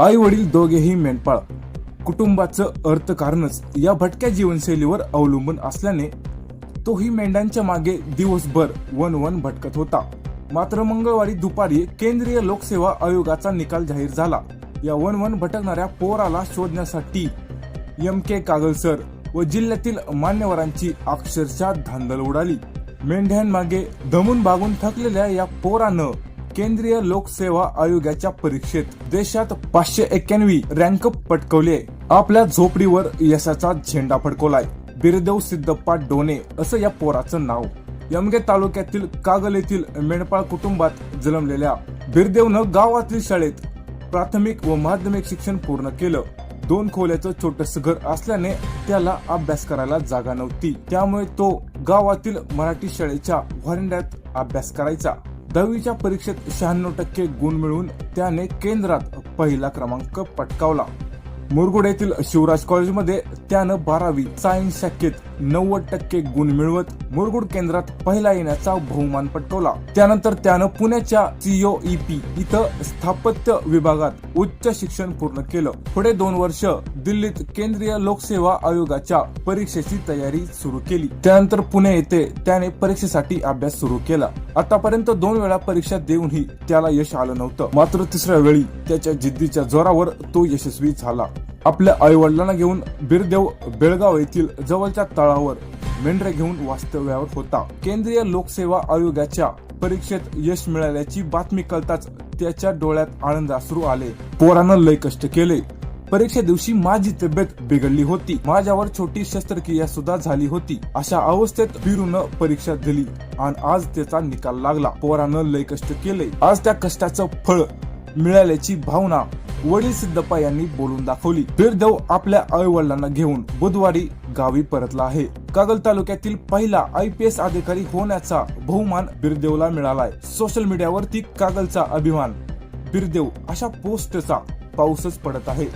आई वडील दोघेही मेंढपाळ. कुटुंबाचं अर्थकारणच या भटक्या जीवनशैलीवर अवलंबून असल्याने तोही मेंढ्यांच्या मागे दिवसभर वन वन भटकत होता. मात्र मंगळवारी दुपारी केंद्रीय लोकसेवा आयोगाचा निकाल जाहीर झाला. या वन वन भटकणाऱ्या पोराला शोधण्यासाठी एम के कागलसर व जिल्ह्यातील मान्यवरांची अक्षरशः धांदल उडाली. मेंढ्यांमागे दमून भागून थकलेल्या या पोरानं केंद्रीय लोकसेवा आयोगाच्या परीक्षेत देशात पाचशे एक्क्याण्णवी रँक पटकवले. आपल्या झोपडीवर यशाचा झेंडा फडकवलाय. बिरदेव सिद्धप्पा डोने असं या पोराचं नाव. यमगे तालुक्यातील कागल येथील मेंढपाळ कुटुंबात जन्मलेल्या बिरदेवनं गावातील शाळेत प्राथमिक व माध्यमिक शिक्षण पूर्ण केलं. दोन खोल्याचं छोटस घर असल्याने त्याला अभ्यास करायला जागा नव्हती. त्यामुळे तो गावातील मराठी शाळेच्या व्हरांड्यात अभ्यास करायचा. दहावीच्या परीक्षेत शहाण्णव टक्के गुण मिळवून त्याने केंद्रात पहिला क्रमांक पटकावला. मुरगुड येथील शिवराज कॉलेजमध्ये त्यानं बारावी सायन्स शाखेत नव्वद टक्के गुण मिळवत मुरगुड केंद्रात पहिला येण्याचा बहुमान पटकवला त्यानंतर त्यानं पुण्याच्या सीओईपी इथं स्थापत्य विभागात उच्च शिक्षण पूर्ण केलं. पुढे दोन वर्ष दिल्लीत केंद्रीय लोकसेवा आयोगाच्या परीक्षेची तयारी सुरू केली. त्यानंतर पुणे येथे त्याने परीक्षेसाठी अभ्यास सुरू केला. आतापर्यंत दोन वेळा परीक्षा देऊनही त्याला यश आलं नव्हतं. मात्र तिसऱ्या वेळी त्याच्या जिद्दीच्या जोरावर तो यशस्वी झाला. आपल्या आई वडिलांना घेऊन बिरदेव बेळगाव येथील जवळच्या तळावर मेंढरे घेऊन वास्तव्यावर होता. केंद्रीय लोकसेवा आयोगाच्या परीक्षेत यश मिळाल्याची बातमी कळताच त्याच्या डोळ्यात आनंद अश्रू आले. पोरानं लय कष्ट केले. परीक्षे दिवशी माझी तब्येत बिघडली होती. माझ्यावर छोटी शस्त्रक्रिया सुद्धा झाली होती. अशा अवस्थेत बिरून परीक्षा दिली आणि आज त्याचा निकाल लागला. पोरानं लय कष्ट केले. आज त्या कष्टाचं फळ मिळाल्याची भावना वडील सिद्धप्पा यांनी बोलून दाखवली. बिरदेव आपल्या आई वडिलांना घेऊन बुधवारी गावी परतला आहे. कागल तालुक्यातील पहिला आय पी एस अधिकारी होण्याचा बहुमान बिरदेवला मिळालाय. सोशल मीडियावरती कागलचा अभिमान. बिरदेव अशा पोस्टचा पाऊसच पडत आहे.